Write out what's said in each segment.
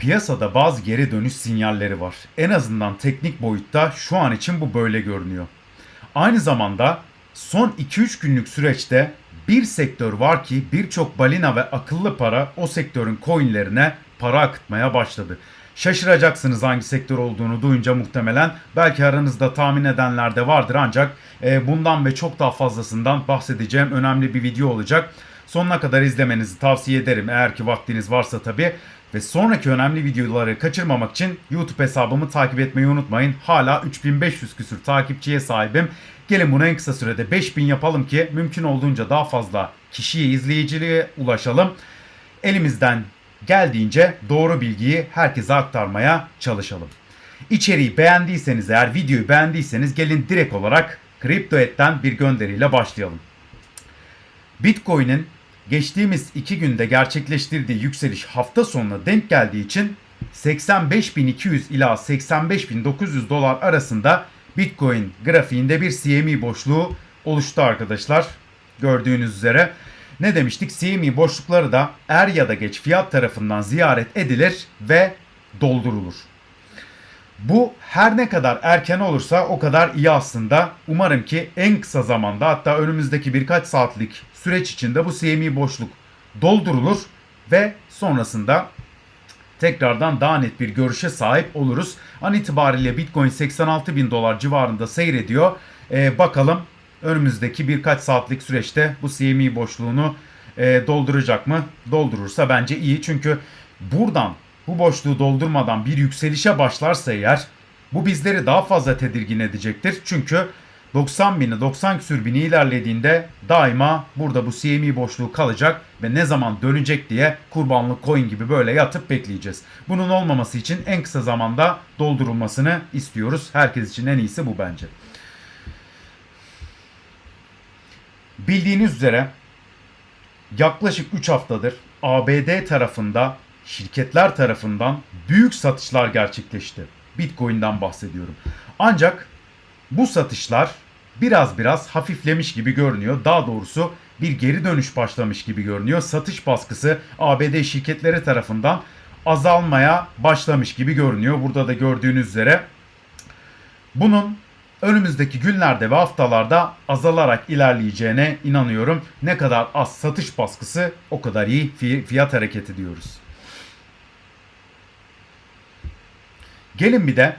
Piyasada bazı geri dönüş sinyalleri var. En azından teknik boyutta şu an için bu böyle görünüyor. Aynı zamanda son 2-3 günlük süreçte bir sektör var ki birçok balina ve akıllı para o sektörün coinlerine para akıtmaya başladı. Şaşıracaksınız hangi sektör olduğunu duyunca muhtemelen. Belki aranızda tahmin edenler de vardır ancak e, bundan ve çok daha fazlasından bahsedeceğim önemli bir video olacak. Sonuna kadar izlemenizi tavsiye ederim eğer ki vaktiniz varsa tabi. Ve sonraki önemli videoları kaçırmamak için YouTube hesabımı takip etmeyi unutmayın. Hala 3500 küsür takipçiye sahibim. Gelin bunu en kısa sürede 5000 yapalım ki mümkün olduğunca daha fazla kişiye, izleyiciliğe ulaşalım. Elimizden geldiğince doğru bilgiyi herkese aktarmaya çalışalım. İçeriği beğendiyseniz eğer videoyu beğendiyseniz gelin direkt olarak CryptoEt'ten bir gönderiyle başlayalım. Bitcoin'in geçtiğimiz iki günde gerçekleştirdiği yükseliş hafta sonuna denk geldiği için 85.200 ila 85.900 dolar arasında Bitcoin grafiğinde bir CME boşluğu oluştu arkadaşlar. Gördüğünüz üzere ne demiştik? CME boşlukları da er ya da geç fiyat tarafından ziyaret edilir ve doldurulur. Bu her ne kadar erken olursa o kadar iyi aslında. Umarım ki en kısa zamanda hatta önümüzdeki birkaç saatlik süreç içinde bu CME boşluk doldurulur ve sonrasında tekrardan daha net bir görüşe sahip oluruz. An itibariyle Bitcoin 86 bin dolar civarında seyrediyor. Ee, bakalım önümüzdeki birkaç saatlik süreçte bu CME boşluğunu e, dolduracak mı? Doldurursa bence iyi çünkü buradan bu boşluğu doldurmadan bir yükselişe başlarsa eğer bu bizleri daha fazla tedirgin edecektir. Çünkü 90 bini 90 küsür bini ilerlediğinde daima burada bu CME boşluğu kalacak ve ne zaman dönecek diye kurbanlık coin gibi böyle yatıp bekleyeceğiz. Bunun olmaması için en kısa zamanda doldurulmasını istiyoruz. Herkes için en iyisi bu bence. Bildiğiniz üzere yaklaşık 3 haftadır ABD tarafında şirketler tarafından büyük satışlar gerçekleşti. Bitcoin'den bahsediyorum. Ancak bu satışlar biraz biraz hafiflemiş gibi görünüyor. Daha doğrusu bir geri dönüş başlamış gibi görünüyor. Satış baskısı ABD şirketleri tarafından azalmaya başlamış gibi görünüyor. Burada da gördüğünüz üzere bunun önümüzdeki günlerde ve haftalarda azalarak ilerleyeceğine inanıyorum. Ne kadar az satış baskısı o kadar iyi fiyat hareketi diyoruz. Gelin bir de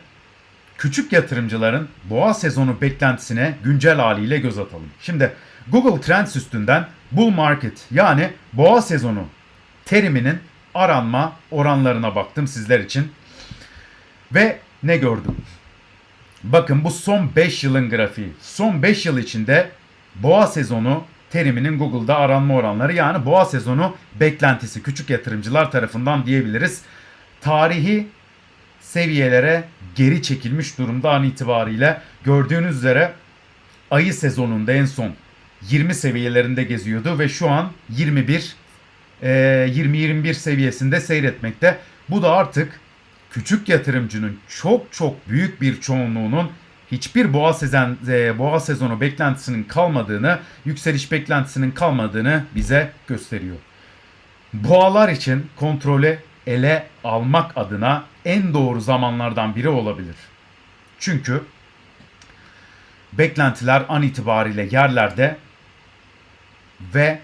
küçük yatırımcıların boğa sezonu beklentisine güncel haliyle göz atalım. Şimdi Google Trends üstünden bull market yani boğa sezonu teriminin aranma oranlarına baktım sizler için. Ve ne gördüm? Bakın bu son 5 yılın grafiği. Son 5 yıl içinde boğa sezonu teriminin Google'da aranma oranları yani boğa sezonu beklentisi küçük yatırımcılar tarafından diyebiliriz. Tarihi seviyelere geri çekilmiş durumda an itibariyle. Gördüğünüz üzere ayı sezonunda en son 20 seviyelerinde geziyordu ve şu an 21 20-21 seviyesinde seyretmekte. Bu da artık küçük yatırımcının çok çok büyük bir çoğunluğunun hiçbir boğa sezon boğa sezonu beklentisinin kalmadığını, yükseliş beklentisinin kalmadığını bize gösteriyor. Boğalar için kontrolü ele almak adına en doğru zamanlardan biri olabilir. Çünkü beklentiler an itibariyle yerlerde ve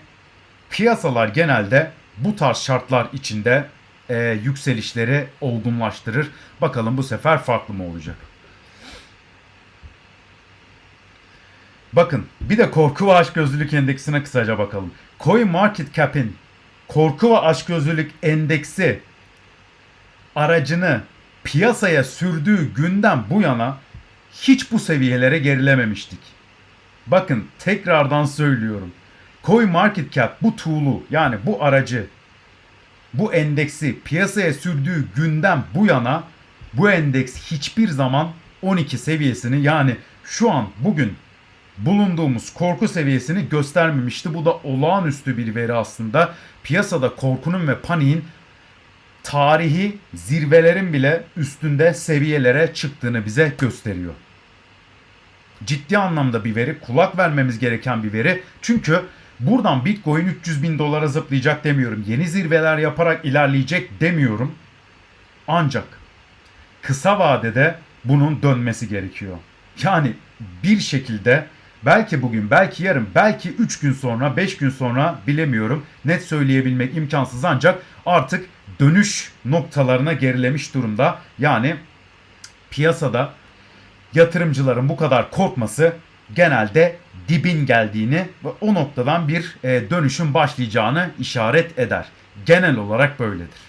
piyasalar genelde bu tarz şartlar içinde e, yükselişleri olgunlaştırır. Bakalım bu sefer farklı mı olacak? Bakın bir de korku ve açgözlülük endeksine kısaca bakalım. Coin Market Cap'in korku ve açgözlülük endeksi aracını piyasaya sürdüğü günden bu yana hiç bu seviyelere gerilememiştik. Bakın tekrardan söylüyorum. Coin Market Cap bu tool'u yani bu aracı bu endeksi piyasaya sürdüğü günden bu yana bu endeks hiçbir zaman 12 seviyesini yani şu an bugün bulunduğumuz korku seviyesini göstermemişti. Bu da olağanüstü bir veri aslında. Piyasada korkunun ve paniğin tarihi zirvelerin bile üstünde seviyelere çıktığını bize gösteriyor. Ciddi anlamda bir veri, kulak vermemiz gereken bir veri. Çünkü buradan Bitcoin 300 bin dolara zıplayacak demiyorum. Yeni zirveler yaparak ilerleyecek demiyorum. Ancak kısa vadede bunun dönmesi gerekiyor. Yani bir şekilde belki bugün, belki yarın, belki 3 gün sonra, 5 gün sonra bilemiyorum. Net söyleyebilmek imkansız ancak artık dönüş noktalarına gerilemiş durumda. Yani piyasada yatırımcıların bu kadar korkması genelde dibin geldiğini ve o noktadan bir e, dönüşün başlayacağını işaret eder. Genel olarak böyledir.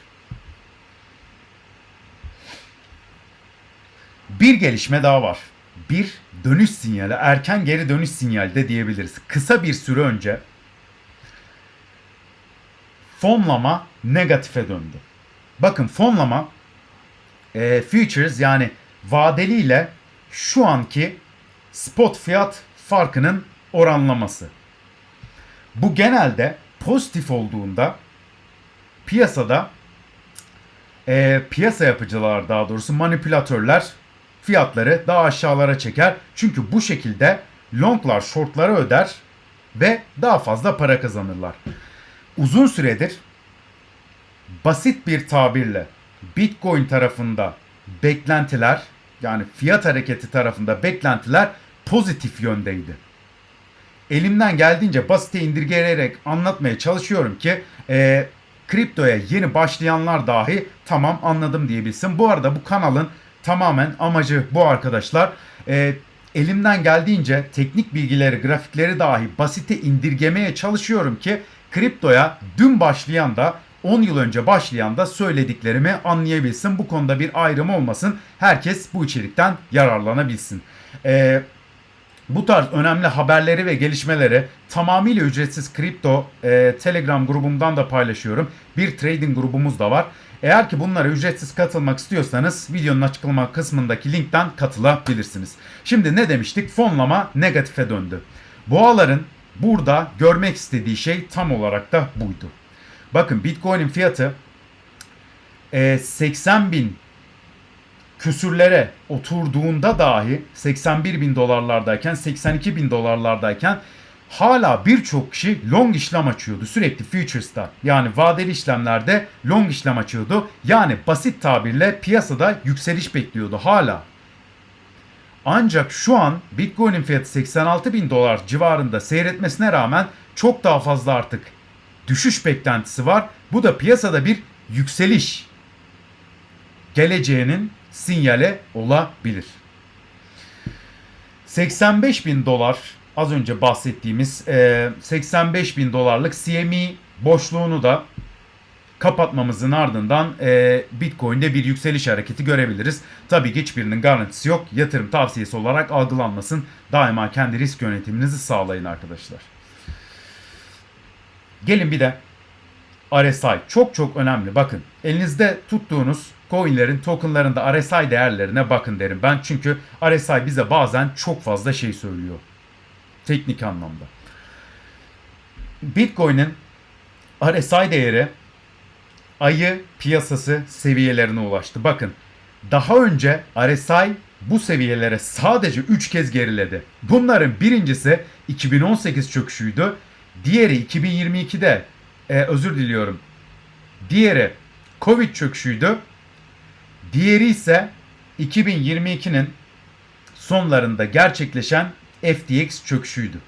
Bir gelişme daha var. Bir dönüş sinyali, erken geri dönüş sinyali de diyebiliriz. Kısa bir süre önce fonlama negatife döndü. Bakın fonlama e, futures yani vadeli ile şu anki spot fiyat farkının oranlaması. Bu genelde pozitif olduğunda piyasada e, piyasa yapıcılar daha doğrusu manipülatörler fiyatları daha aşağılara çeker. Çünkü bu şekilde longlar shortlara öder ve daha fazla para kazanırlar. Uzun süredir basit bir tabirle Bitcoin tarafında beklentiler yani fiyat hareketi tarafında beklentiler pozitif yöndeydi. Elimden geldiğince basite indirgeyerek anlatmaya çalışıyorum ki e, kriptoya yeni başlayanlar dahi tamam anladım diyebilsin. Bu arada bu kanalın tamamen amacı bu arkadaşlar. E, elimden geldiğince teknik bilgileri, grafikleri dahi basite indirgemeye çalışıyorum ki kriptoya dün başlayan da 10 yıl önce başlayan da söylediklerimi anlayabilsin. Bu konuda bir ayrım olmasın. Herkes bu içerikten yararlanabilsin. Ee, bu tarz önemli haberleri ve gelişmeleri tamamıyla ücretsiz kripto e, Telegram grubumdan da paylaşıyorum. Bir trading grubumuz da var. Eğer ki bunlara ücretsiz katılmak istiyorsanız videonun açıklama kısmındaki linkten katılabilirsiniz. Şimdi ne demiştik? Fonlama negatife döndü. Boğaların burada görmek istediği şey tam olarak da buydu. Bakın Bitcoin'in fiyatı e, 80 bin küsürlere oturduğunda dahi 81 bin dolarlardayken 82 bin dolarlardayken hala birçok kişi long işlem açıyordu sürekli futures'ta. Yani vadeli işlemlerde long işlem açıyordu. Yani basit tabirle piyasada yükseliş bekliyordu hala. Ancak şu an Bitcoin'in fiyatı 86 bin dolar civarında seyretmesine rağmen çok daha fazla artık düşüş beklentisi var. Bu da piyasada bir yükseliş geleceğinin sinyale olabilir. 85 bin dolar az önce bahsettiğimiz 85 bin dolarlık CME boşluğunu da kapatmamızın ardından e, Bitcoin'de bir yükseliş hareketi görebiliriz. Tabii ki hiçbirinin garantisi yok. Yatırım tavsiyesi olarak algılanmasın. Daima kendi risk yönetiminizi sağlayın arkadaşlar. Gelin bir de RSI çok çok önemli. Bakın elinizde tuttuğunuz coinlerin tokenlarında RSI değerlerine bakın derim ben. Çünkü RSI bize bazen çok fazla şey söylüyor. Teknik anlamda. Bitcoin'in RSI değeri ayı piyasası seviyelerine ulaştı. Bakın daha önce RSI bu seviyelere sadece 3 kez geriledi. Bunların birincisi 2018 çöküşüydü. Diğeri 2022'de e, özür diliyorum. Diğeri Covid çöküşüydü. Diğeri ise 2022'nin sonlarında gerçekleşen FTX çöküşüydü.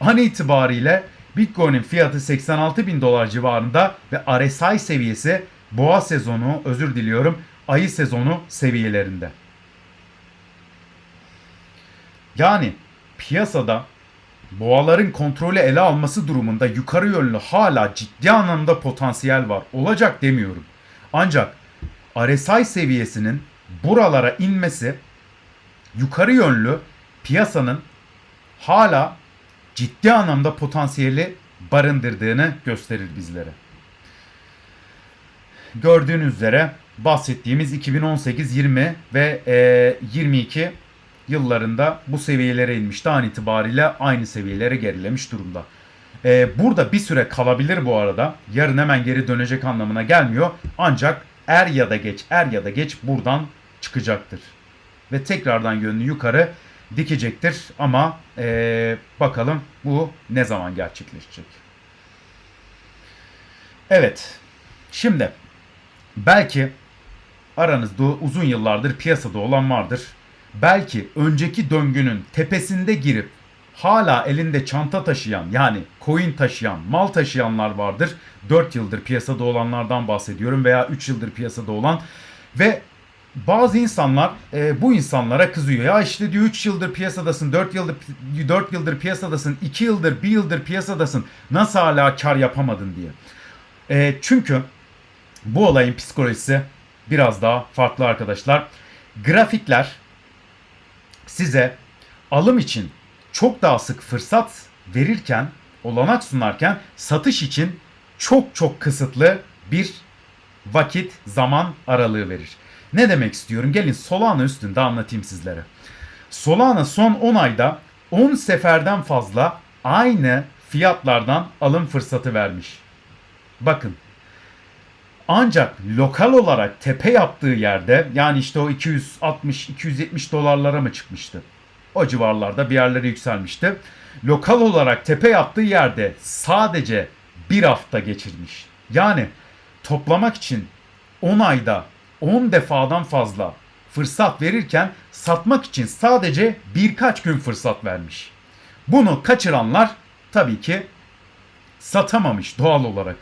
An itibariyle Bitcoin'in fiyatı 86 bin dolar civarında ve RSI seviyesi boğa sezonu özür diliyorum ayı sezonu seviyelerinde. Yani piyasada boğaların kontrolü ele alması durumunda yukarı yönlü hala ciddi anlamda potansiyel var. Olacak demiyorum. Ancak RSI seviyesinin buralara inmesi yukarı yönlü piyasanın hala ciddi anlamda potansiyeli barındırdığını gösterir bizlere. Gördüğünüz üzere bahsettiğimiz 2018, 20 ve e, 22 yıllarında bu seviyelere inmişti. An itibariyle aynı seviyelere gerilemiş durumda. Ee, burada bir süre kalabilir bu arada. Yarın hemen geri dönecek anlamına gelmiyor. Ancak er ya da geç, er ya da geç buradan çıkacaktır. Ve tekrardan yönünü yukarı dikecektir. Ama ee, bakalım bu ne zaman gerçekleşecek. Evet. Şimdi belki aranızda uzun yıllardır piyasada olan vardır. Belki önceki döngünün tepesinde girip hala elinde çanta taşıyan yani coin taşıyan, mal taşıyanlar vardır. 4 yıldır piyasada olanlardan bahsediyorum veya 3 yıldır piyasada olan ve bazı insanlar e, bu insanlara kızıyor. Ya işte diyor 3 yıldır piyasadasın, 4 yıldır 4 yıldır piyasadasın, 2 yıldır, 1 yıldır piyasadasın. Nasıl hala kar yapamadın diye. E, çünkü bu olayın psikolojisi biraz daha farklı arkadaşlar. Grafikler size alım için çok daha sık fırsat verirken, olanak sunarken satış için çok çok kısıtlı bir vakit, zaman aralığı verir. Ne demek istiyorum? Gelin Solana üstünde anlatayım sizlere. Solana son 10 ayda 10 seferden fazla aynı fiyatlardan alım fırsatı vermiş. Bakın. Ancak lokal olarak tepe yaptığı yerde yani işte o 260-270 dolarlara mı çıkmıştı? O civarlarda bir yerlere yükselmişti. Lokal olarak tepe yaptığı yerde sadece bir hafta geçirmiş. Yani toplamak için 10 ayda 10 defadan fazla fırsat verirken satmak için sadece birkaç gün fırsat vermiş. Bunu kaçıranlar tabii ki satamamış doğal olarak.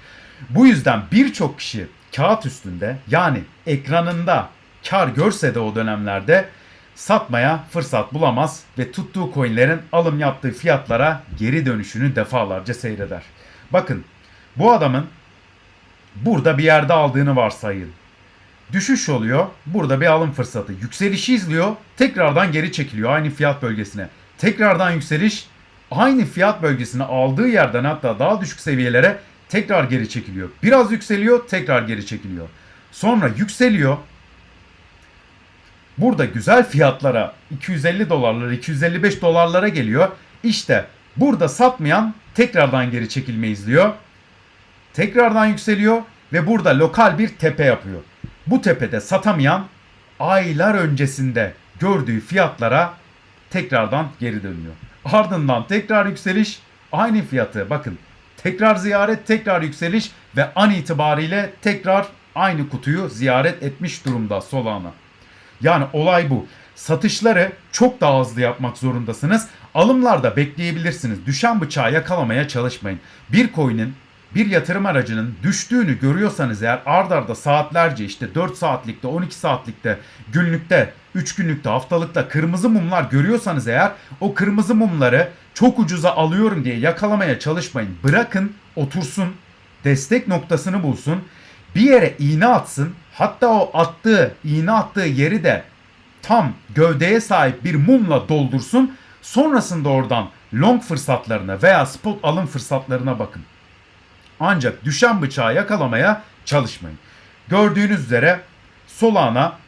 Bu yüzden birçok kişi kağıt üstünde yani ekranında kar görse de o dönemlerde satmaya fırsat bulamaz ve tuttuğu coinlerin alım yaptığı fiyatlara geri dönüşünü defalarca seyreder. Bakın bu adamın burada bir yerde aldığını varsayın. Düşüş oluyor. Burada bir alım fırsatı. Yükselişi izliyor. Tekrardan geri çekiliyor aynı fiyat bölgesine. Tekrardan yükseliş aynı fiyat bölgesine aldığı yerden hatta daha düşük seviyelere tekrar geri çekiliyor. Biraz yükseliyor, tekrar geri çekiliyor. Sonra yükseliyor. Burada güzel fiyatlara 250 dolarlara, 255 dolarlara geliyor. İşte burada satmayan tekrardan geri çekilme izliyor. Tekrardan yükseliyor ve burada lokal bir tepe yapıyor. Bu tepede satamayan aylar öncesinde gördüğü fiyatlara tekrardan geri dönüyor. Ardından tekrar yükseliş aynı fiyatı bakın tekrar ziyaret tekrar yükseliş ve an itibariyle tekrar aynı kutuyu ziyaret etmiş durumda Solana. Yani olay bu. Satışları çok daha hızlı yapmak zorundasınız. Alımlarda bekleyebilirsiniz. Düşen bıçağı yakalamaya çalışmayın. Bir coin'in bir yatırım aracının düştüğünü görüyorsanız eğer ard arda saatlerce işte 4 saatlikte, 12 saatlikte, günlükte, 3 günlükte, haftalıkta kırmızı mumlar görüyorsanız eğer o kırmızı mumları çok ucuza alıyorum diye yakalamaya çalışmayın. Bırakın otursun, destek noktasını bulsun, bir yere iğne atsın. Hatta o attığı, iğne attığı yeri de tam gövdeye sahip bir mumla doldursun. Sonrasında oradan long fırsatlarına veya spot alım fırsatlarına bakın. Ancak düşen bıçağı yakalamaya çalışmayın. Gördüğünüz üzere Solana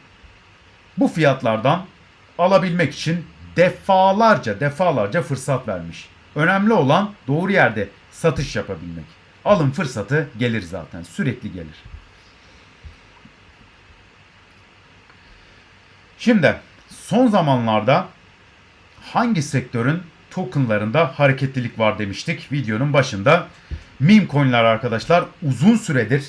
bu fiyatlardan alabilmek için defalarca defalarca fırsat vermiş. Önemli olan doğru yerde satış yapabilmek. Alım fırsatı gelir zaten. Sürekli gelir. Şimdi son zamanlarda hangi sektörün tokenlarında hareketlilik var demiştik videonun başında. Meme coinler arkadaşlar uzun süredir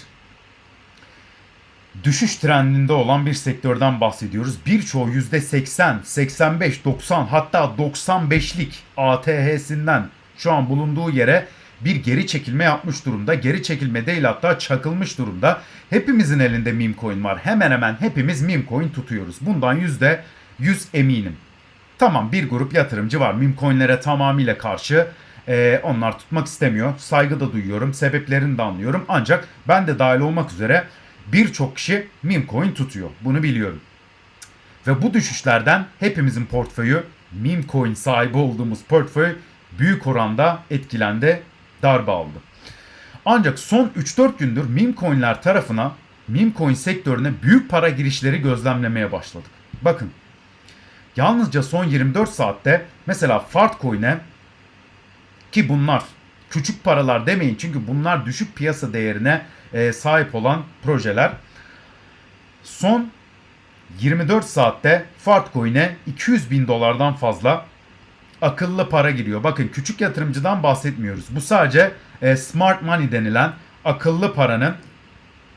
düşüş trendinde olan bir sektörden bahsediyoruz. Birçoğu %80, 85, 90 hatta 95'lik ATH'sinden şu an bulunduğu yere bir geri çekilme yapmış durumda. Geri çekilme değil hatta çakılmış durumda. Hepimizin elinde meme coin var. Hemen hemen hepimiz meme coin tutuyoruz. Bundan %100 eminim. Tamam bir grup yatırımcı var. Meme coinlere tamamıyla karşı. Ee, onlar tutmak istemiyor. Saygı da duyuyorum. Sebeplerini de anlıyorum. Ancak ben de dahil olmak üzere birçok kişi meme coin tutuyor. Bunu biliyorum. Ve bu düşüşlerden hepimizin portföyü meme coin sahibi olduğumuz portföy büyük oranda etkilendi, darbe aldı. Ancak son 3-4 gündür meme coinler tarafına meme coin sektörüne büyük para girişleri gözlemlemeye başladık. Bakın yalnızca son 24 saatte mesela Fartcoin'e ki bunlar küçük paralar demeyin çünkü bunlar düşük piyasa değerine e, sahip olan projeler. Son 24 saatte Fartcoin'e 200 bin dolardan fazla akıllı para giriyor. Bakın küçük yatırımcıdan bahsetmiyoruz. Bu sadece e, smart money denilen akıllı paranın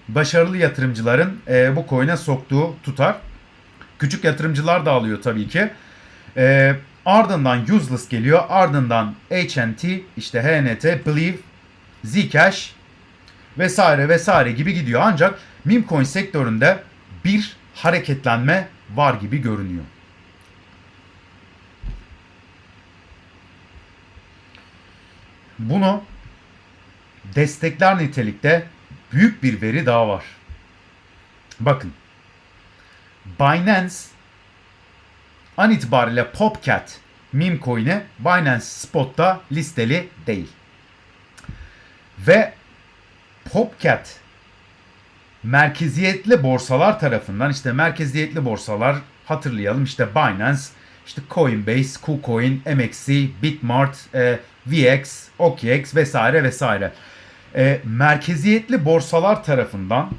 başarılı yatırımcıların e, bu coin'e soktuğu tutar. Küçük yatırımcılar da alıyor tabii ki. E, ardından Useless geliyor. Ardından HNT, işte HNT, Believe, Zcash vesaire vesaire gibi gidiyor. Ancak meme coin sektöründe bir hareketlenme var gibi görünüyor. Bunu destekler nitelikte büyük bir veri daha var. Bakın. Binance an itibariyle Popcat meme coin'i Binance Spot'ta listeli değil. Ve Popcat merkeziyetli borsalar tarafından işte merkeziyetli borsalar hatırlayalım işte Binance, işte Coinbase, KuCoin, MXC, Bitmart, e, VX, OKX vesaire vesaire. E, merkeziyetli borsalar tarafından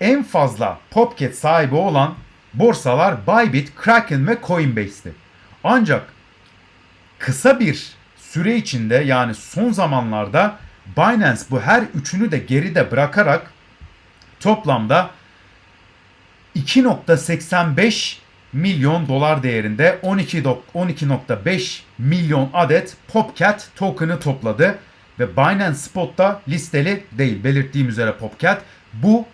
en fazla Popcat sahibi olan borsalar Bybit, Kraken ve Coinbase'ti. Ancak kısa bir süre içinde yani son zamanlarda Binance bu her üçünü de geride bırakarak toplamda 2.85 milyon dolar değerinde 12 12.5 milyon adet Popcat token'ı topladı ve Binance Spot'ta listeli değil belirttiğim üzere Popcat. Bu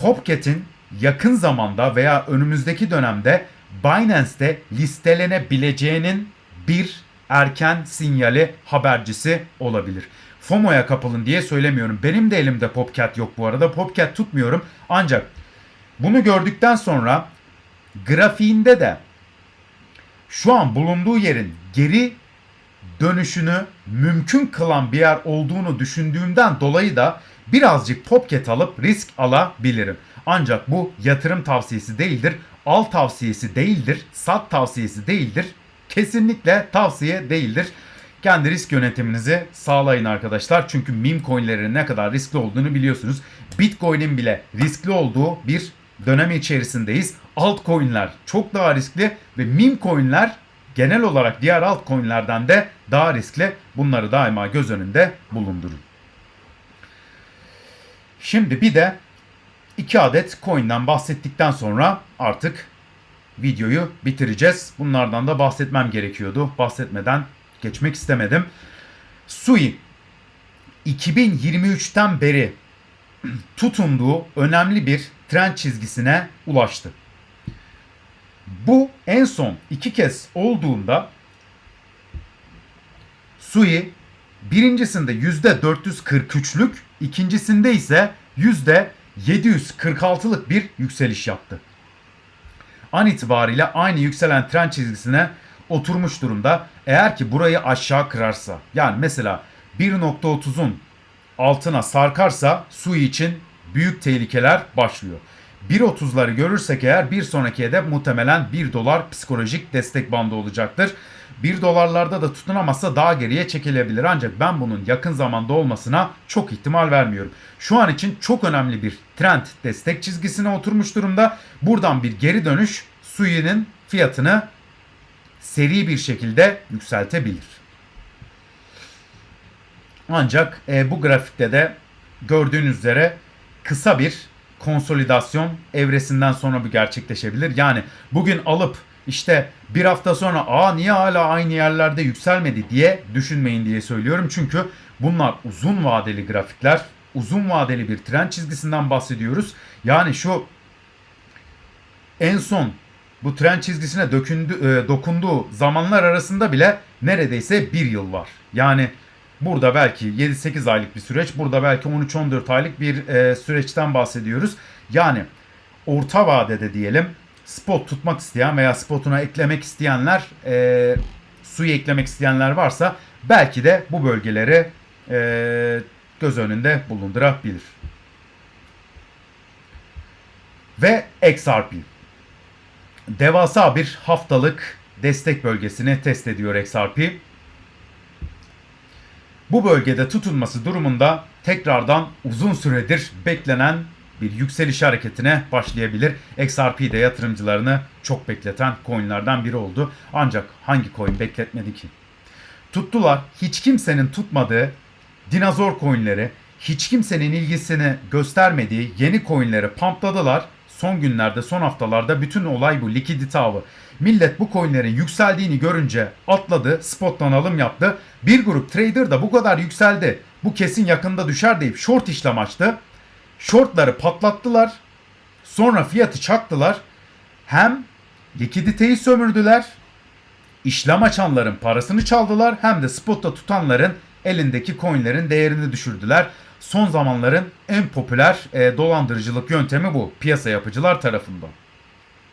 Popcat'in yakın zamanda veya önümüzdeki dönemde Binance'te listelenebileceğinin bir erken sinyali habercisi olabilir. FOMO'ya kapılın diye söylemiyorum. Benim de elimde Popcat yok bu arada. Popcat tutmuyorum. Ancak bunu gördükten sonra grafiğinde de şu an bulunduğu yerin geri dönüşünü mümkün kılan bir yer olduğunu düşündüğümden dolayı da birazcık Popcat alıp risk alabilirim. Ancak bu yatırım tavsiyesi değildir, al tavsiyesi değildir, sat tavsiyesi değildir. Kesinlikle tavsiye değildir. Kendi risk yönetiminizi sağlayın arkadaşlar. Çünkü meme coinlerin ne kadar riskli olduğunu biliyorsunuz. Bitcoin'in bile riskli olduğu bir dönem içerisindeyiz. Altcoin'ler çok daha riskli ve meme coin'ler genel olarak diğer altcoin'lerden de daha riskli. Bunları daima göz önünde bulundurun. Şimdi bir de iki adet coin'den bahsettikten sonra artık videoyu bitireceğiz. Bunlardan da bahsetmem gerekiyordu. Bahsetmeden geçmek istemedim. Sui 2023'ten beri tutunduğu önemli bir trend çizgisine ulaştı. Bu en son iki kez olduğunda Sui birincisinde %443'lük, ikincisinde ise %746'lık bir yükseliş yaptı. An itibariyle aynı yükselen trend çizgisine oturmuş durumda. Eğer ki burayı aşağı kırarsa yani mesela 1.30'un altına sarkarsa Sui için büyük tehlikeler başlıyor. 1.30'ları görürsek eğer bir sonraki hedef muhtemelen 1 dolar psikolojik destek bandı olacaktır. 1 dolarlarda da tutunamazsa daha geriye çekilebilir ancak ben bunun yakın zamanda olmasına çok ihtimal vermiyorum. Şu an için çok önemli bir trend destek çizgisine oturmuş durumda. Buradan bir geri dönüş Sui'nin fiyatını seri bir şekilde yükseltebilir. Ancak e, bu grafikte de gördüğünüz üzere kısa bir konsolidasyon evresinden sonra bu gerçekleşebilir. Yani bugün alıp işte bir hafta sonra aa niye hala aynı yerlerde yükselmedi diye düşünmeyin diye söylüyorum. Çünkü bunlar uzun vadeli grafikler. Uzun vadeli bir trend çizgisinden bahsediyoruz. Yani şu en son bu trend çizgisine dökündü, e, dokunduğu zamanlar arasında bile neredeyse bir yıl var. Yani burada belki 7-8 aylık bir süreç, burada belki 13-14 aylık bir e, süreçten bahsediyoruz. Yani orta vadede diyelim spot tutmak isteyen veya spotuna eklemek isteyenler, e, suyu eklemek isteyenler varsa belki de bu bölgeleri e, göz önünde bulundurabilir. Ve XRP devasa bir haftalık destek bölgesini test ediyor XRP. Bu bölgede tutunması durumunda tekrardan uzun süredir beklenen bir yükseliş hareketine başlayabilir. XRP de yatırımcılarını çok bekleten coinlerden biri oldu. Ancak hangi coin bekletmedi ki? Tuttular hiç kimsenin tutmadığı dinozor coinleri, hiç kimsenin ilgisini göstermediği yeni coinleri pumpladılar. Son günlerde, son haftalarda bütün olay bu likidite avı. Millet bu coinlerin yükseldiğini görünce atladı, spottan alım yaptı. Bir grup trader da bu kadar yükseldi. Bu kesin yakında düşer deyip short işlem açtı. Shortları patlattılar. Sonra fiyatı çaktılar. Hem likiditeyi sömürdüler. işlem açanların parasını çaldılar. Hem de spotta tutanların elindeki coinlerin değerini düşürdüler. Son zamanların en popüler e, dolandırıcılık yöntemi bu. Piyasa yapıcılar tarafından.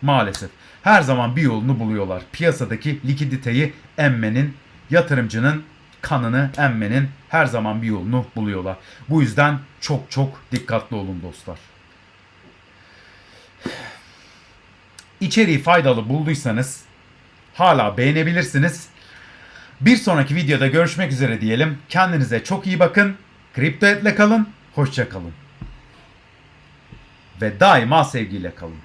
Maalesef. Her zaman bir yolunu buluyorlar. Piyasadaki likiditeyi emmenin, yatırımcının kanını emmenin her zaman bir yolunu buluyorlar. Bu yüzden çok çok dikkatli olun dostlar. İçeriği faydalı bulduysanız hala beğenebilirsiniz. Bir sonraki videoda görüşmek üzere diyelim. Kendinize çok iyi bakın. Kripto etle kalın. Hoşça kalın. Ve daima sevgiyle kalın.